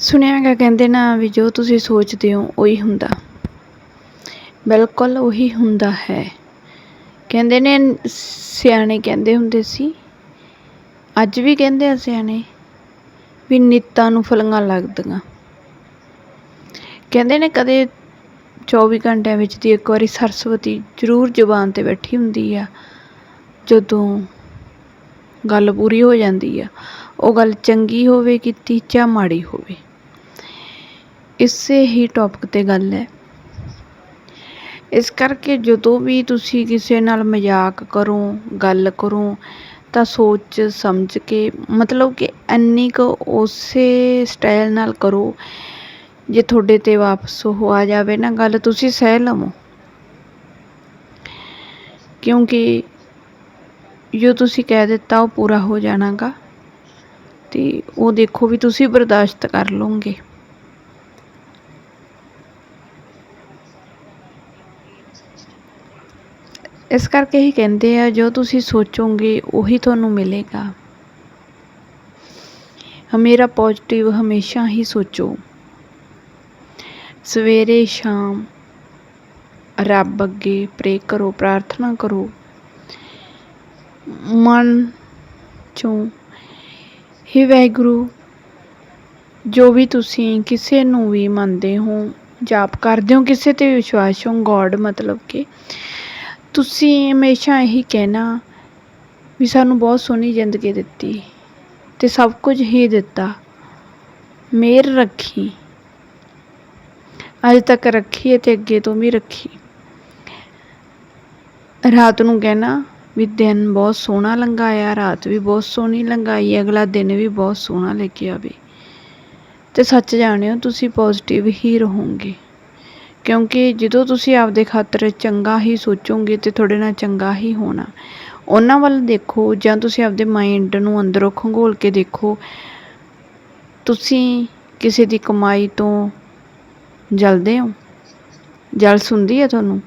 ਸੁਣਿਆ ਗਾ ਕਹਿੰਦੇ ਨਾ ਵੀ ਜੋ ਤੁਸੀਂ ਸੋਚਦੇ ਹੋ, ਉਹੀ ਹੁੰਦਾ। ਬਿਲਕੁਲ ਉਹੀ ਹੁੰਦਾ ਹੈ। ਕਹਿੰਦੇ ਨੇ, ਸਿਆਣੇ ਕਹਿੰਦੇ ਹੁੰਦੇ ਸੀ, ਅੱਜ ਵੀ ਕਹਿੰਦੇ ਆ ਸਿਆਣੇ, ਵੀ ਨਿੱਤਾਂ ਨੂੰ ਫਲੀਆਂ ਲੱਗਦੀਆਂ। ਕਹਿੰਦੇ ਨੇ ਕਦੇ 24 ਘੰਟਿਆਂ ਵਿੱਚ ਦੀ ਇੱਕ ਵਾਰੀ ਸਰਸਵਤੀ ਜ਼ਰੂਰ ਜ਼ੁਬਾਨ ਤੇ ਬੈਠੀ ਹੁੰਦੀ ਆ, ਜਦੋਂ ਗੱਲ ਪੂਰੀ ਹੋ ਜਾਂਦੀ ਆ। ਉਹ ਗੱਲ ਚੰਗੀ ਹੋਵੇ, ਕੀਤੀ ਜਾਂ ਮਾੜੀ ਹੋਵੇ। ਇਸੇ ਹੀ ਟੌਪਿਕ ਤੇ ਗੱਲ ਹੈ। ਇਸ ਕਰਕੇ ਜਦੋਂ ਵੀ ਤੁਸੀਂ ਕਿਸੇ ਨਾਲ ਮਜ਼ਾਕ ਕਰੋ, ਗੱਲ ਕਰੋ, ਤਾਂ ਸੋਚ ਸਮਝ ਕੇ, ਮਤਲਬ ਕਿ ਇੰਨੀ ਕੁ ਉਸੇ ਸਟਾਈਲ ਨਾਲ ਕਰੋ, ਜੇ ਤੁਹਾਡੇ ਤੇ ਵਾਪਸ ਉਹ ਆ ਜਾਵੇ ਨਾ ਗੱਲ, ਤੁਸੀਂ ਸਹਿ ਲਵੋ। ਕਿਉਂਕਿ ਜੋ ਤੁਸੀਂ ਕਹਿ ਦਿੱਤਾ ਉਹ ਪੂਰਾ ਹੋ ਜਾਣਾਗਾ, ਤੇ ਉਹ ਦੇਖੋ ਵੀ ਤੁਸੀਂ ਬਰਦਾਸ਼ਤ ਕਰ ਲਓਗੇ। ਇਸ ਕਰਕੇ ਹੀ ਕਹਿੰਦੇ ਆ, ਜੋ ਤੁਸੀਂ ਸੋਚੋਗੇ ਉਹੀ ਤੁਹਾਨੂੰ ਮਿਲੇਗਾ। ਹਮੇਰਾ ਪੋਜ਼ਿਟਿਵ ਹਮੇਸ਼ਾ ਹੀ ਸੋਚੋ। ਸਵੇਰੇ, ਸ਼ਾਮ ਰੱਬ ਅੱਗੇ ਪ੍ਰੇ ਕਰੋ, ਪ੍ਰਾਰਥਨਾ ਕਰੋ। ਮਨ ਚੋਂ ਹੀ ਵਾਹਿਗੁਰੂ, ਜੋ ਵੀ ਤੁਸੀਂ ਕਿਸੇ ਨੂੰ ਵੀ ਮੰਨਦੇ ਹੋ, ਜਾਪ ਕਰਦੇ ਹੋ, ਕਿਸੇ ਤੇ ਵਿਸ਼ਵਾਸ ਹੋ ਗੋਡ ਮਤਲਬ ਕਿ ਤੁਸੀਂ ਹਮੇਸ਼ਾ ਇਹੀ ਕਹਿਣਾ ਵੀ ਸਾਨੂੰ ਬਹੁਤ ਸੋਹਣੀ ਜ਼ਿੰਦਗੀ ਦਿੱਤੀ ਅਤੇ ਸਭ ਕੁਝ ਹੀ ਦਿੱਤਾ। ਮਿਹਰ ਰੱਖੀ। ਅੱਜ ਤੱਕ ਰੱਖੀ ਹੈ ਤੇ ਅੱਗੇ ਤੋਂ ਵੀ ਰੱਖੀ। ਰਾਤ ਨੂੰ ਕਹਿਣਾ ਵੀ ਦਿਨ ਬਹੁਤ ਸੋਹਣਾ ਲੰਘਾਇਆ, ਰਾਤ ਵੀ ਬਹੁਤ ਸੋਹਣੀ ਲੰਘਾਈ, ਅਗਲਾ ਦਿਨ ਵੀ ਬਹੁਤ ਸੋਹਣਾ ਲੈ ਕੇ ਆਵੇ। ਤੇ ਸੱਚ ਜਾਣਿਓ, ਤੁਸੀਂ ਪੋਜ਼ਿਟਿਵ ਹੀ ਰਹੋਗੇ। ਕਿਉਂਕਿ ਜਦੋਂ ਤੁਸੀਂ ਆਪਦੇ ਖਾਤਰ ਚੰਗਾ ਹੀ ਸੋਚੋਗੇ ਤੇ ਤੁਹਾਡੇ ਨਾਲ ਚੰਗਾ ਹੀ ਹੋਣਾ। ਉਹਨਾਂ ਵੱਲ ਦੇਖੋ ਜਾਂ ਤੁਸੀਂ ਆਪਦੇ ਮਾਈਂਡ ਨੂੰ ਅੰਦਰੋਂ ਖੰਗੋਲ ਕੇ ਦੇਖੋ। ਤੁਸੀਂ ਕਿਸੇ ਦੀ ਕਮਾਈ ਤੋਂ ਜਲਦੇ ਹੋ? ਜਲਸ ਹੁੰਦੀ ਹੈ ਤੁਹਾਨੂੰ?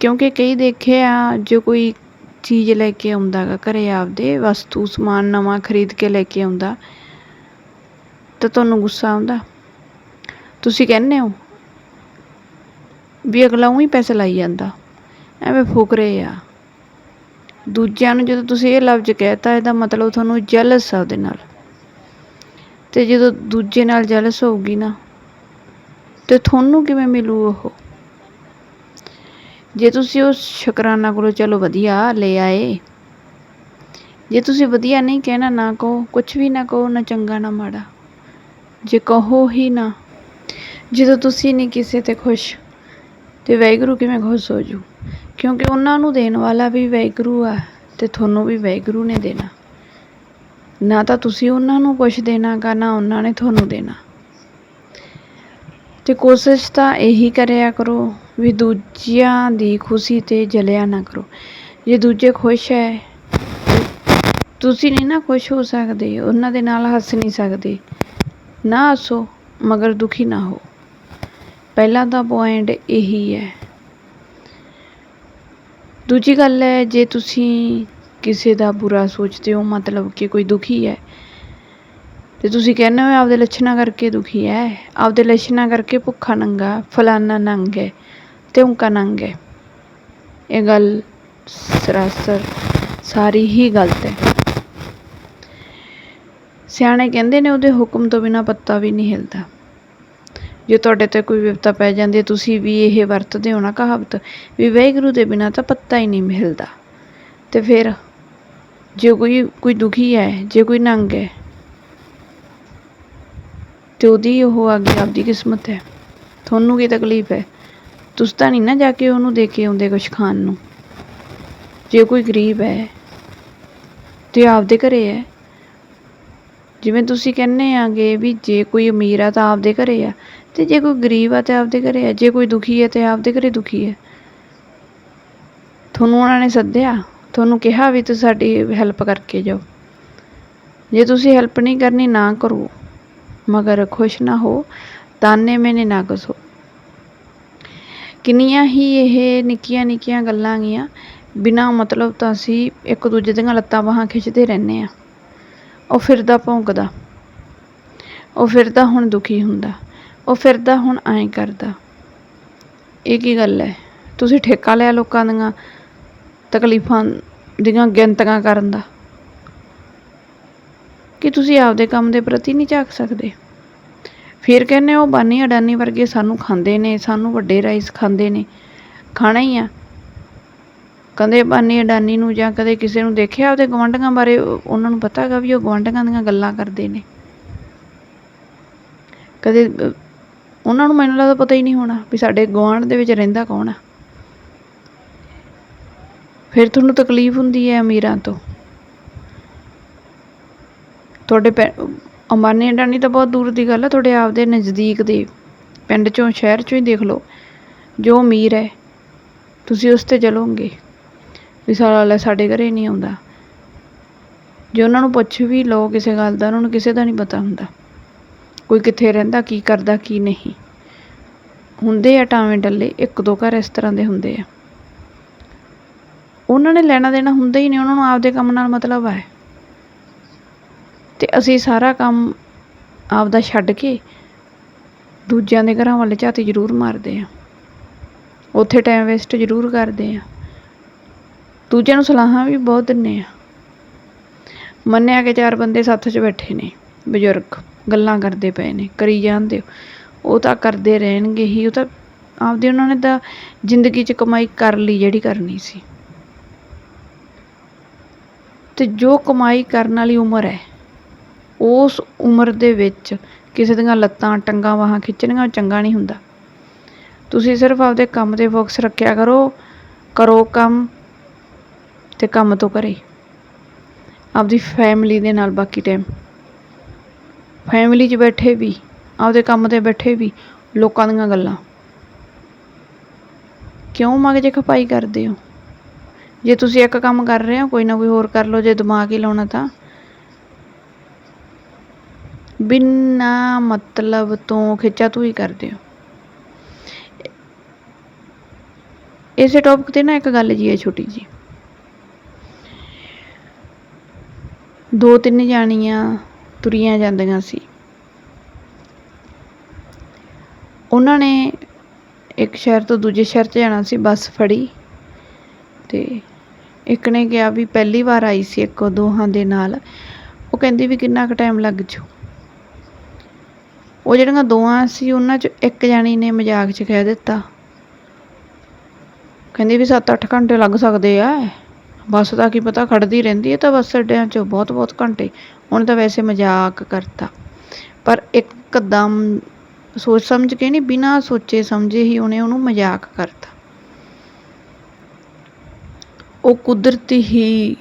ਕਿਉਂਕਿ ਕਈ ਦੇਖੇ ਆ, ਜੋ ਕੋਈ ਚੀਜ਼ ਲੈ ਕੇ ਆਉਂਦਾ ਗਾ ਘਰੇ ਆਪਦੇ, ਵਸਤੂ, ਸਮਾਨ ਨਵਾਂ ਖਰੀਦ ਕੇ ਲੈ ਕੇ ਆਉਂਦਾ, ਤਾਂ ਤੁਹਾਨੂੰ ਗੁੱਸਾ ਆਉਂਦਾ? ਤੁਸੀਂ ਕਹਿੰਦੇ ਹੋ ਵੀ ਅਗਲਾ ਉਹੀ ਪੈਸੇ ਲਾਈ ਜਾਂਦਾ। ਐਵੇਂ ਫੁਕਰੇ ਆ। ਦੂਜਿਆਂ ਨੂੰ ਜਦੋਂ ਤੁਸੀਂ ਇਹ ਲਫ਼ਜ਼ ਕਹਿਤਾ ਇਹਦਾ ਮਤਲਬ ਤੁਹਾਨੂੰ ਜੈਲਸ ਆ ਉਹਦੇ ਨਾਲ। ਤੇ ਜਦੋਂ ਦੂਜੇ ਨਾਲ ਜੈਲਸ ਹੋਊਗੀ ਨਾ, ਤੇ ਤੁਹਾਨੂੰ ਕਿਵੇਂ ਮਿਲੂ ਉਹ? ਜੇ ਤੁਸੀਂ ਉਸ ਸ਼ੁਕਰਾਨਾ ਕੋਲੋਂ ਚਲੋ ਵਧੀਆ, ਲੈ ਆਏ। ਜੇ ਤੁਸੀਂ ਵਧੀਆ ਨਹੀਂ ਕਹਿਣਾ, ਨਾ ਕਹੋ ਕੁਝ ਵੀ ਨਾ ਕਹੋ, ਨਾ ਚੰਗਾ, ਨਾ ਮਾੜਾ। ਜੇ ਕਹੋ ਹੀ ਨਾ, ਜਦੋਂ ਤੁਸੀਂ ਨਹੀਂ ਕਿਸੇ ਤੇ ਖੁਸ਼ ਤੇ ਵੈਗਰੂ ਕਿਵੇਂ ਖੁਸ਼ ਹੋ ਜੂ ਕਿਉਂਕਿ ਉਹਨਾਂ ਨੂੰ ਦੇਣ ਵਾਲਾ ਵੀ ਵੈਗਰੂ ਆ ਤੇ ਤੁਹਾਨੂੰ ਵੀ ਵੈਗਰੂ ਨੇ ਦੇਣਾ। ਨਾ ਤਾਂ ਤੁਸੀਂ ਉਹਨਾਂ ਨੂੰ ਕੁਝ ਦੇਣਾ ਨਾ ਉਹਨਾਂ ਨੇ ਤੁਹਾਨੂੰ ਦੇਣਾ। ਤੇ ਕੋਸ਼ਿਸ਼ ਤਾਂ ਇਹੀ ਕਰਿਆ ਕਰੋ ਵੀ ਦੂਜਿਆਂ ਦੀ ਖੁਸ਼ੀ ਤੇ ਜਲਿਆ ਨਾ ਕਰੋ। ਜੇ ਦੂਜੇ ਖੁਸ਼ ਹੈ ਤੁਸੀਂ ਨਹੀਂ ਨਾ ਖੁਸ਼ ਹੋ ਸਕਦੇ, ਉਹਨਾਂ ਦੇ ਨਾਲ ਹੱਸ ਨਹੀਂ ਸਕਦੇ। ਨਾ ਹੱਸੋ, ਮਗਰ ਦੁਖੀ ਨਾ ਹੋ ਪਹਿਲਾਂ ਤਾਂ ਪੁਆਇੰਟ ਇਹੀ ਹੈ। ਦੂਜੀ ਗੱਲ ਹੈ, ਜੇ ਤੁਸੀਂ ਕਿਸੇ ਦਾ ਬੁਰਾ ਸੋਚਦੇ ਹੋ, ਮਤਲਬ ਕਿ ਕੋਈ ਦੁਖੀ ਹੈ, ਤੇ ਤੁਸੀਂ ਕਹਿੰਦੇ ਹੋ, ਆਪਦੇ ਲੱਛਣਾਂ ਕਰਕੇ ਦੁਖੀ ਹੈ। ਆਪਦੇ ਲੱਛਣਾਂ ਕਰਕੇ ਭੁੱਖਾ ਨੰਗਾ, ਫਲਾਨਾ ਨੰਗ ਹੈ ਤੇ ਉਨਕਾ ਨੰਗ ਹੈ। ਇਹ ਗੱਲ ਸਰਾਸਰ ਸਾਰੀ ਹੀ ਗਲਤ ਹੈ। ਸਿਆਣੇ ਕਹਿੰਦੇ ਨੇ, ਉਹਦੇ ਹੁਕਮ ਤੋਂ ਬਿਨਾ ਪੱਤਾ ਵੀ ਨਹੀਂ ਹਿਲਦਾ। ਜੇ ਤੁਹਾਡੇ ਤੇ ਕੋਈ ਵਿਪਤਾ ਪੈ ਜਾਂਦੀ ਹੈ, ਤੁਸੀਂ ਵੀ ਇਹ ਵਰਤਦੇ ਹੋ ਨਾ ਕਹਾਵਤ, ਵੀ ਵਾਹਿਗੁਰੂ ਦੇ ਬਿਨਾ ਤਾਂ ਪੱਤਾ ਹੀ ਨਹੀਂ ਮਿਲਦਾ। ਤੇ ਫਿਰ ਜੇ ਕੋਈ ਕੋਈ ਦੁਖੀ ਹੈ, ਜੇ ਕੋਈ ਨੰਗ ਹੈ, ਤੇ ਉਹਦੀ ਉਹ ਅੱਗੇ ਆਪਦੀ ਕਿਸਮਤ ਹੈ। ਤੁਹਾਨੂੰ ਕੀ ਤਕਲੀਫ ਹੈ? ਤੁਸੀਂ ਤਾਂ ਨਹੀਂ ਨਾ ਜਾ ਕੇ ਉਹਨੂੰ ਦੇ ਕੇ ਆਉਂਦੇ ਕੁਛ ਖਾਣ ਨੂੰ। ਜੇ ਕੋਈ ਗਰੀਬ ਹੈ, ਤੇ ਆਪਦੇ ਘਰੇ ਹੈ। ਜਿਵੇਂ ਤੁਸੀਂ ਕਹਿੰਦੇ ਆਗੇ ਵੀ ਜੇ ਕੋਈ ਅਮੀਰ ਆ ਤਾਂ ਆਪਦੇ ਘਰੇ ਆ। ਤੇ ਜੇ ਕੋਈ ਗਰੀਬ ਆ ਤੇ ਆਪਦੇ ਘਰੇ ਆ, ਜੇ ਕੋਈ ਦੁਖੀ ਹੈ ਤੇ ਆਪਦੇ ਘਰੇ ਦੁਖੀ ਹੈ ਤੁਹਾਨੂੰ ਉਹਨਾਂ ਨੇ ਸੱਦਿਆ, ਤੁਹਾਨੂੰ ਕਿਹਾ ਵੀ ਤੁਸੀਂ ਸਾਡੀ ਹੈਲਪ ਕਰਕੇ ਜਾਓ। ਜੇ ਤੁਸੀਂ ਹੈਲਪ ਨਹੀਂ ਕਰਨੀ, ਨਾ ਕਰੋ। ਮਗਰ ਖੁਸ਼ ਨਾ ਹੋ, ਤਾਨੇ ਮੈਨੇ ਨਾ ਕਸੋ ਕਿੰਨੀਆਂ ਹੀ ਇਹ ਨਿੱਕੀਆਂ ਨਿੱਕੀਆਂ ਗੱਲਾਂ ਗੀਆਂ, ਬਿਨਾ ਮਤਲਬ ਤਾਂ ਅਸੀਂ ਇੱਕ ਦੂਜੇ ਦੀਆਂ ਲੱਤਾਂ ਬਾਹਾਂ ਖਿੱਚਦੇ ਰਹਿੰਦੇ ਆ ਉਹ ਫਿਰਦਾ ਭੌਂਕਦਾ। ਉਹ ਫਿਰਦਾ ਹੁਣ ਦੁਖੀ ਹੁੰਦਾ। ਉਹ ਫਿਰਦਾ ਹੁਣ ਐਂ ਕਰਦਾ। ਇਹ ਕੀ ਗੱਲ ਹੈ ਤੁਸੀਂ ਠੇਕਾ ਲਿਆ ਲੋਕਾਂ ਦੀਆਂ ਤਕਲੀਫਾਂ ਦੀਆਂ ਗਿਣਤੀਆਂ ਕਰਨ ਦਾ। ਕਿ ਤੁਸੀਂ ਆਪਦੇ ਕੰਮ ਦੇ ਪ੍ਰਤੀ ਨਹੀਂ ਝਾਕ ਸਕਦੇ? ਫਿਰ ਕਹਿੰਦੇ ਉਹ ਬਾਨੀ ਅਡਾਨੀ ਵਰਗੇ ਸਾਨੂੰ ਖਾਂਦੇ ਨੇ, ਸਾਨੂੰ ਵੱਡੇ ਰਾਈਸ ਖਾਂਦੇ ਨੇ। ਖਾਣਾ ਹੀ ਆ। ਕਦੇ ਬਾਨੀ ਅਡਾਨੀ ਨੂੰ ਜਾਂ ਕਦੇ ਕਿਸੇ ਨੂੰ ਦੇਖਿਆ ਉਹਦੇ ਗਵਾਂਢੀਆਂ ਬਾਰੇ? ਉਹਨਾਂ ਨੂੰ ਪਤਾ ਹੈਗਾ ਵੀ ਉਹ ਗਵਾਂਢੀਆਂ ਦੀਆਂ ਗੱਲਾਂ ਕਰਦੇ ਨੇ। ਕਦੇ ਉਹਨਾਂ ਨੂੰ ਮੈਨੂੰ ਲੱਗਦਾ ਪਤਾ ਹੀ ਨਹੀਂ ਹੋਣਾ ਵੀ ਸਾਡੇ ਗੁਆਂਢ ਦੇ ਵਿੱਚ ਰਹਿੰਦਾ ਕੌਣ ਆ। ਫਿਰ ਤੁਹਾਨੂੰ ਤਕਲੀਫ ਹੁੰਦੀ ਹੈ ਅਮੀਰਾਂ ਤੋਂ। ਤੁਹਾਡੇ ਪੈ ਅੰਬਾਨੀ ਅਡਾਨੀ ਤਾਂ ਬਹੁਤ ਦੂਰ ਦੀ ਗੱਲ ਹੈ ਤੁਹਾਡੇ ਆਪਦੇ ਨਜ਼ਦੀਕ ਦੇ ਪਿੰਡ ਚੋਂ, ਸ਼ਹਿਰ ਚੋਂ ਹੀ ਦੇਖ ਲਓ, ਜੋ ਅਮੀਰ ਹੈ, ਤੁਸੀਂ ਉਸ ਤੇ ਚਲੋਗੇ ਵੀ ਸਾਲਾ ਲੈ ਸਾਡੇ ਘਰੇ ਨਹੀਂ ਆਉਂਦਾ। ਜੇ ਉਹਨਾਂ ਨੂੰ ਪੁੱਛ ਵੀ ਲਓ ਕਿਸੇ ਗੱਲ ਦਾ, ਉਹਨਾਂ ਨੂੰ ਕਿਸੇ ਦਾ ਨਹੀਂ ਪਤਾ ਹੁੰਦਾ। ਕੋਈ ਕਿੱਥੇ ਰਹਿੰਦਾ, ਕੀ ਕਰਦਾ, ਕੀ ਨਹੀਂ। ਹੁੰਦੇ ਆ ਟਾਵੇਂ ਡੱਲੇ, ਇੱਕ ਦੋ ਘਰ ਇਸ ਤਰ੍ਹਾਂ ਦੇ ਹੁੰਦੇ ਆ। ਉਹਨਾਂ ਨੇ ਲੈਣਾ ਦੇਣਾ ਹੁੰਦਾ ਹੀ ਨਹੀਂ, ਉਹਨਾਂ ਨੂੰ ਆਪਦੇ ਕੰਮ ਨਾਲ ਮਤਲਬ ਹੈ ਤੇ ਅਸੀਂ ਸਾਰਾ ਕੰਮ ਆਪਦਾ ਛੱਡ ਕੇ ਦੂਜਿਆਂ ਦੇ ਘਰਾਂ ਵੱਲ ਝਾਤੀ ਜ਼ਰੂਰ ਮਾਰਦੇ ਆ। ਉੱਥੇ ਟਾਈਮ ਵੇਸਟ ਜ਼ਰੂਰ ਕਰਦੇ ਆ। ਦੂਜਿਆਂ ਨੂੰ ਸਲਾਹਾਂ ਵੀ ਬਹੁਤ ਦਿੰਨੇ ਆ। ਮੰਨਿਆ ਕਿ ਚਾਰ ਬੰਦੇ ਸੱਥ 'ਚ ਬੈਠੇ ਨੇ। ਬਜ਼ੁਰਗ ਗੱਲਾਂ ਕਰਦੇ ਪਏ ਨੇ, ਕਰੀ ਜਾਣ ਦਿਓ ਉਹ ਤਾਂ ਕਰਦੇ ਰਹਿਣਗੇ ਹੀ, ਉਹ ਤਾਂ ਆਪਦੀ ਉਹਨਾਂ ਨੇ ਤਾਂ ਜ਼ਿੰਦਗੀ 'ਚ ਕਮਾਈ ਕਰ ਲਈ ਜਿਹੜੀ ਕਰਨੀ ਸੀ। ਤੇ ਜੋ ਕਮਾਈ ਕਰਨ ਵਾਲੀ ਉਮਰ ਹੈ, ਉਸ ਉਮਰ ਦੇ ਵਿੱਚ ਕਿਸੇ ਦੀਆਂ ਲੱਤਾਂ ਟੰਗਾਂ ਬਾਹਾਂ ਖਿੱਚਣੀਆਂ ਚੰਗਾ ਨਹੀਂ ਹੁੰਦਾ। ਤੁਸੀਂ ਸਿਰਫ ਆਪਦੇ ਕੰਮ ਤੇ ਫੋਕਸ ਰੱਖਿਆ ਕਰੋ ਕਰੋ ਕੰਮ ਤੇ ਕੰਮ ਤੋਂ ਕਰੇ ਆਪਦੀ ਫੈਮਿਲੀ ਦੇ ਨਾਲ ਬਾਕੀ ਟਾਈਮ ਫੈਮਿਲੀ 'ਚ ਬੈਠੇ ਵੀ, ਆਪਦੇ ਕੰਮ ਤੇ ਬੈਠੇ ਵੀ ਲੋਕਾਂ ਦੀਆਂ ਗੱਲਾਂ। ਕਿਉਂ ਮਗਜ ਖਪਾਈ ਕਰਦੇ ਹੋ? ਜੇ ਤੁਸੀਂ ਇੱਕ ਕੰਮ ਕਰ ਰਹੇ ਹੋ, ਕੋਈ ਨਾ ਕੋਈ ਹੋਰ ਕਰ ਲਓ, ਜੇ ਦਿਮਾਗ ਹੀ ਲਾਉਣਾ ਤਾਂ। ਬਿਨਾ ਮਤਲਬ ਤੋਂ ਖਿੱਚਾ ਤੂੰ ਹੀ ਕਰਦੇ ਹੋ। ਇਸੇ ਟੌਪਿਕ ਤੇ ਨਾ ਇੱਕ ਗੱਲ ਜੀ ਹੈ ਛੋਟੀ ਜੀ ਦੋ ਤਿੰਨ ਜਾਣੀਆਂ ਤੁਰੀਆਂ ਜਾਂਦੀਆਂ ਸੀ। ਉਹਨਾਂ ਨੇ ਇੱਕ ਸ਼ਹਿਰ ਤੋਂ ਦੂਜੇ ਸ਼ਹਿਰ 'ਚ ਜਾਣਾ ਸੀ, ਬੱਸ ਫੜੀ ਤੇ ਇੱਕ ਨੇ ਕਿਹਾ ਵੀ ਪਹਿਲੀ ਵਾਰ ਆਈ ਸੀ ਇੱਕ ਦੋਹਾਂ ਦੇ ਨਾਲ। ਉਹ ਕਹਿੰਦੀ ਵੀ ਕਿੰਨਾ ਕੁ ਟਾਈਮ ਲੱਗ ਜੂ। ਉਹ ਜਿਹੜੀਆਂ ਦੋਹਾਂ ਸੀ, ਉਹਨਾਂ 'ਚ ਇੱਕ ਜਾਣੀ ਨੇ ਮਜ਼ਾਕ 'ਚ ਕਹਿ ਦਿੱਤਾ। ਕਹਿੰਦੀ ਵੀ 7-8 ਘੰਟੇ ਲੱਗ ਸਕਦੇ ਆ। ਬੱਸ ਦਾ ਕੀ ਪਤਾ ਖੜਦੀ ਰਹਿੰਦੀ ਹੈ ਤਾਂ ਬੱਸ ਅੱਡਿਆਂ 'ਚ ਬਹੁਤ ਬਹੁਤ ਘੰਟੇ ਉਹਨੇ ਤਾਂ ਵੈਸੇ ਮਜ਼ਾਕ ਕਰਤਾ। ਪਰ ਇੱਕਦਮ ਸੋਚ ਸਮਝ ਕੇ ਨਹੀਂ, ਬਿਨਾਂ ਸੋਚੇ ਸਮਝੇ ਹੀ ਉਹਨੇ ਉਹਨੂੰ ਮਜ਼ਾਕ ਕਰਤਾ। ਉਹ ਕੁਦਰਤੀ ਹੀ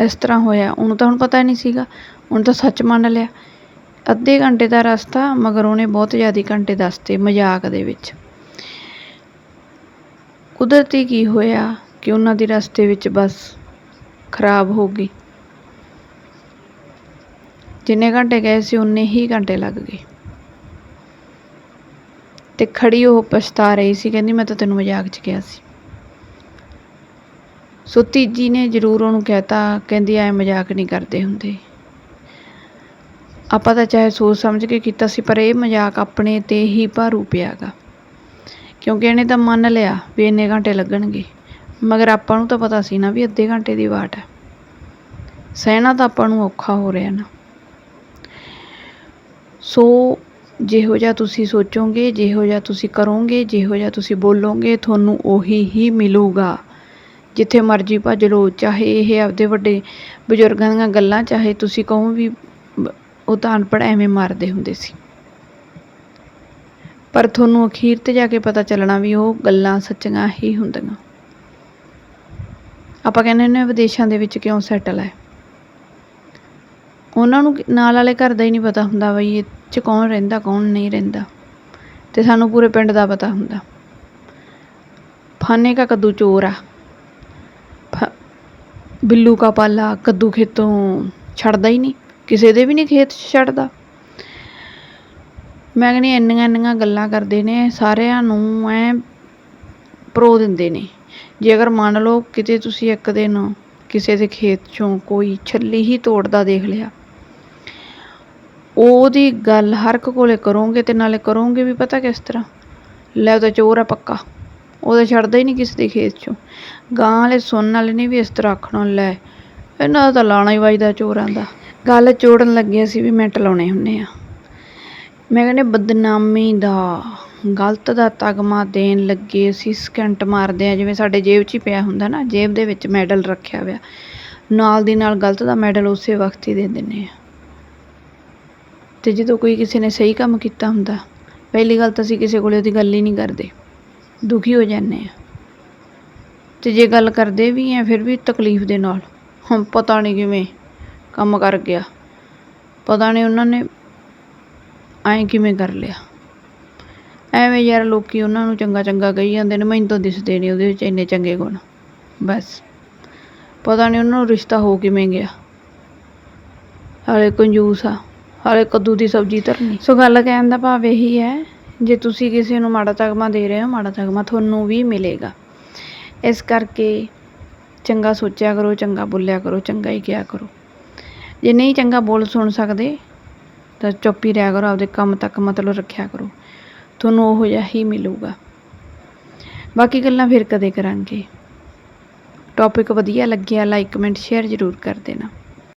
ਇਸ ਤਰ੍ਹਾਂ ਹੋਇਆ। ਉਹਨੂੰ ਤਾਂ ਹੁਣ ਪਤਾ ਨਹੀਂ ਸੀਗਾ। ਉਹਨੇ ਤਾਂ ਸੱਚ ਮੰਨ ਲਿਆ। ਅੱਧੇ ਘੰਟੇ ਦਾ ਰਸਤਾ, ਮਗਰ ਉਹਨੇ ਬਹੁਤ ਜ਼ਿਆਦਾ ਘੰਟੇ ਦੱਸਤੇ ਮਜ਼ਾਕ ਦੇ ਵਿੱਚ। ਕੁਦਰਤੀ ਕੀ ਹੋਇਆ ਕਿ ਉਹਨਾਂ ਦੇ ਰਸਤੇ ਵਿੱਚ ਬਸ ਖਰਾਬ ਹੋ ਗਈ? ਜਿੰਨੇ ਘੰਟੇ ਗਏ ਸੀ ਉਨੇ ਹੀ ਘੰਟੇ ਲੱਗ ਗਏ। ਤੇ ਖੜੀ ਉਹ ਪਛਤਾ ਰਹੀ ਸੀ, ਕਹਿੰਦੀ ਮੈਂ ਤਾਂ ਤੈਨੂੰ ਮਜ਼ਾਕ 'ਚ ਕਿਹਾ ਸੀ। ਸੋ ਤੀਜੀ ਨੇ ਜ਼ਰੂਰ ਉਹਨੂੰ ਕਹਿਤਾ, ਕਹਿੰਦੀ ਐ ਮਜ਼ਾਕ ਨਹੀਂ ਕਰਦੇ ਹੁੰਦੇ। ਆਪਾਂ ਤਾਂ ਚਾਹੇ ਸੋਚ ਸਮਝ ਕੇ ਕੀਤਾ ਸੀ, ਪਰ ਇਹ ਮਜ਼ਾਕ ਆਪਣੇ ਤੇ ਹੀ ਭਾਰੂ ਪਿਆਗਾ। ਕਿਉਂਕਿ ਇਹਨੇ ਤਾਂ ਮੰਨ ਲਿਆ ਵੀ ਇੰਨੇ ਘੰਟੇ ਲੱਗਣਗੇ। ਮਗਰ ਆਪਾਂ ਨੂੰ ਤਾਂ ਪਤਾ ਸੀ ਨਾ ਵੀ ਅੱਧੇ ਘੰਟੇ ਦੀ ਵਾਟ ਹੈ। ਸਹਿਣਾ ਤਾਂ ਆਪਾਂ ਨੂੰ ਔਖਾ ਹੋ ਰਿਹਾ ਨਾ। ਸੋ ਜਿਹੋ ਜਿਹਾ ਤੁਸੀਂ ਸੋਚੋਗੇ, ਜਿਹੋ ਜਿਹਾ ਤੁਸੀਂ ਕਰੋਗੇ, ਜਿਹੋ ਜਿਹਾ ਤੁਸੀਂ ਬੋਲੋਗੇ, ਤੁਹਾਨੂੰ ਉਹੀ ਹੀ ਮਿਲੂਗਾ। ਜਿੱਥੇ ਮਰਜ਼ੀ ਭੱਜ ਲਓ, ਚਾਹੇ ਇਹ ਆਪਦੇ ਵੱਡੇ ਬਜ਼ੁਰਗਾਂ ਦੀਆਂ ਗੱਲਾਂ, ਚਾਹੇ ਤੁਸੀਂ ਕਹੋ ਵੀ ਉਹ ਤਾਂ ਅਨਪੜ੍ਹ ਐਵੇਂ ਮਾਰਦੇ ਹੁੰਦੇ ਸੀ। ਪਰ ਤੁਹਾਨੂੰ ਅਖੀਰ ਤੇ ਜਾ ਕੇ ਪਤਾ ਚੱਲਣਾ ਵੀ ਉਹ ਗੱਲਾਂ ਸੱਚੀਆਂ ਹੀ ਹੁੰਦੀਆਂ। ਆਪਾਂ ਕਹਿੰਦੇ ਹੁੰਦੇ ਹਾਂ, ਵਿਦੇਸ਼ਾਂ ਦੇ ਵਿੱਚ ਕਿਉਂ ਸੈਟਲ ਹੈ? ਉਹਨਾਂ ਨੂੰ ਨਾਲ ਵਾਲੇ ਘਰ ਦਾ ਹੀ ਨਹੀਂ ਪਤਾ ਹੁੰਦਾ ਬਈ 'ਚ ਕੌਣ ਰਹਿੰਦਾ, ਕੌਣ ਨਹੀਂ ਰਹਿੰਦਾ ਤੇ ਸਾਨੂੰ ਪੂਰੇ ਪਿੰਡ ਦਾ ਪਤਾ ਹੁੰਦਾ। ਫਾਨੇ ਕਾ ਕੱਦੂ ਚੋਰ ਆ। ਬਿੱਲੂ ਕਾ ਪਾਲਾ ਕੱਦੂ ਖੇਤੋਂ ਛੱਡਦਾ ਹੀ ਨਹੀਂ, ਕਿਸੇ ਦੇ ਵੀ ਨਹੀਂ ਖੇਤ 'ਚ ਛੱਡਦਾ। ਮੈਂ ਕਹਿੰਦੀ ਇੰਨੀਆਂ ਇੰਨੀਆਂ ਗੱਲਾਂ ਕਰਦੇ ਨੇ, ਸਾਰਿਆਂ ਨੂੰ ਐ ਪਰੋ ਦਿੰਦੇ ਨੇ। ਜੇ ਅਗਰ ਮੰਨ ਲਓ ਕਿਤੇ ਤੁਸੀਂ ਇੱਕ ਦਿਨ ਕਿਸੇ ਦੇ ਖੇਤ 'ਚੋਂ ਕੋਈ ਛੱਲੀ ਹੀ ਤੋੜਦਾ ਦੇਖ ਲਿਆ ਉਹਦੀ ਗੱਲ ਹਰ ਇੱਕ ਕੋਲੇ ਕਰੋਗੇ ਤੇ ਨਾਲੇ ਕਰੋਗੇ ਵੀ ਪਤਾ ਕਿਸ ਤਰ੍ਹਾਂ। ਲੈ ਉਹ ਤਾਂ ਚੋਰ ਆ ਪੱਕਾ। ਉਹ ਤਾਂ ਛੱਡਦਾ ਹੀ ਨਹੀਂ ਕਿਸੇ ਦੇ ਖੇਤ ਚੋਂ। ਗਾਂ ਵਾਲੇ ਸੁਣਨ ਵਾਲੇ ਨੇ ਵੀ ਇਸ ਤਰ੍ਹਾਂ ਆਖਣਾ, ਲੈ, ਇਹਨਾਂ ਦਾ ਤਾਂ ਲਾਣਾ ਹੀ ਵੱਜਦਾ ਚੋਰਾਂ ਦਾ। ਗੱਲ ਚੋੜਨ ਲੱਗੇ ਸੀ ਵੀ ਮਿੰਟ ਲਾਉਣੇ ਹੁੰਨੇ ਆ। ਮੈਂ ਕਹਿੰਦੇ ਬਦਨਾਮੀ ਦਾ, ਗਲਤ ਦਾ ਤਗਮਾ ਦੇਣ ਲੱਗੇ ਅਸੀਂ ਸਕਿੰਟ ਮਾਰਦੇ ਆ। ਜਿਵੇਂ ਸਾਡੇ ਜੇਬ 'ਚ ਹੀ ਪਿਆ ਹੁੰਦਾ ਨਾ, ਜੇਬ ਦੇ ਵਿੱਚ ਮੈਡਲ ਰੱਖਿਆ ਹੋਇਆ। ਨਾਲ ਦੀ ਨਾਲ ਗਲਤ ਦਾ ਮੈਡਲ ਉਸੇ ਵਕਤ ਹੀ ਦੇ ਦਿੰਦੇ ਆ। ਤੇ ਜਦੋਂ ਕੋਈ ਕਿਸੇ ਨੇ ਸਹੀ ਕੰਮ ਕੀਤਾ ਹੁੰਦਾ, ਪਹਿਲੀ ਗੱਲ ਤਾਂ ਅਸੀਂ ਕਿਸੇ ਕੋਲੇ ਉਹਦੀ ਗੱਲ ਹੀ ਨਹੀਂ ਕਰਦੇ। ਦੁਖੀ ਹੋ ਜਾਂਦੇ ਆ। ਤੇ ਜੇ ਗੱਲ ਕਰਦੇ ਵੀ ਆ ਫਿਰ ਵੀ ਤਕਲੀਫ ਦੇ ਨਾਲ। ਹੁਣ ਪਤਾ ਨਹੀਂ ਕਿਵੇਂ ਕੰਮ ਕਰ ਗਿਆ। ਪਤਾ ਨਹੀਂ ਉਹਨਾਂ ਨੇ ਐਂ ਕਿਵੇਂ ਕਰ ਲਿਆ। ਐਵੇਂ ਯਾਰ ਲੋਕੀ ਉਹਨਾਂ ਨੂੰ ਚੰਗਾ ਚੰਗਾ ਕਹੀ ਜਾਂਦੇ ਨੇ, ਮੈਨੂੰ ਤਾਂ ਦਿਸਦੇ ਨਹੀਂ ਉਹਦੇ ਵਿੱਚ ਇੰਨੇ ਚੰਗੇ ਗੁਣ। ਬਸ। ਪਤਾ ਨਹੀਂ ਉਹਨਾਂ ਨੂੰ ਰਿਸ਼ਤਾ ਹੋ ਕਿਵੇਂ ਗਿਆ। ਹਾਲੇ ਕੰਜੂਸ ਆ। ਹਾਲੇ ਕੱਦੂ ਦੀ ਸਬਜ਼ੀ ਧਰਨੀ। ਸੋ ਗੱਲ ਕਹਿਣ ਦਾ ਭਾਵ ਇਹੀ ਹੈ, ਜੇ ਤੁਸੀਂ ਕਿਸੇ ਨੂੰ ਮਾੜਾ ਤਗਮਾ ਦੇ ਰਹੇ ਹੋ, ਮਾੜਾ ਤਗਮਾ ਤੁਹਾਨੂੰ ਵੀ ਮਿਲੇਗਾ। ਇਸ ਕਰਕੇ ਚੰਗਾ ਸੋਚਿਆ ਕਰੋ, ਚੰਗਾ ਬੋਲਿਆ ਕਰੋ, ਚੰਗਾ ਹੀ ਕਿਹਾ ਕਰੋ। ਜੇ ਨਹੀਂ ਚੰਗਾ ਬੋਲ ਸੁਣ ਸਕਦੇ, ਤਾਂ ਚੁੱਪ ਹੀ ਰਿਹਾ ਕਰੋ, ਆਪਦੇ ਕੰਮ ਤੱਕ ਮਤਲਬ ਰੱਖਿਆ ਕਰੋ। ਤੁਹਾਨੂੰ ਉਹ ਜਿਹਾ ਹੀ ਮਿਲੂਗਾ। ਬਾਕੀ ਗੱਲਾਂ ਫਿਰ ਕਦੇ ਕਰਾਂਗੇ। ਟੌਪਿਕ ਵਧੀਆ ਲੱਗਿਆ ਲਾਈਕ ਕਮੈਂਟ ਸ਼ੇਅਰ ਜ਼ਰੂਰ ਕਰ ਦੇਣਾ।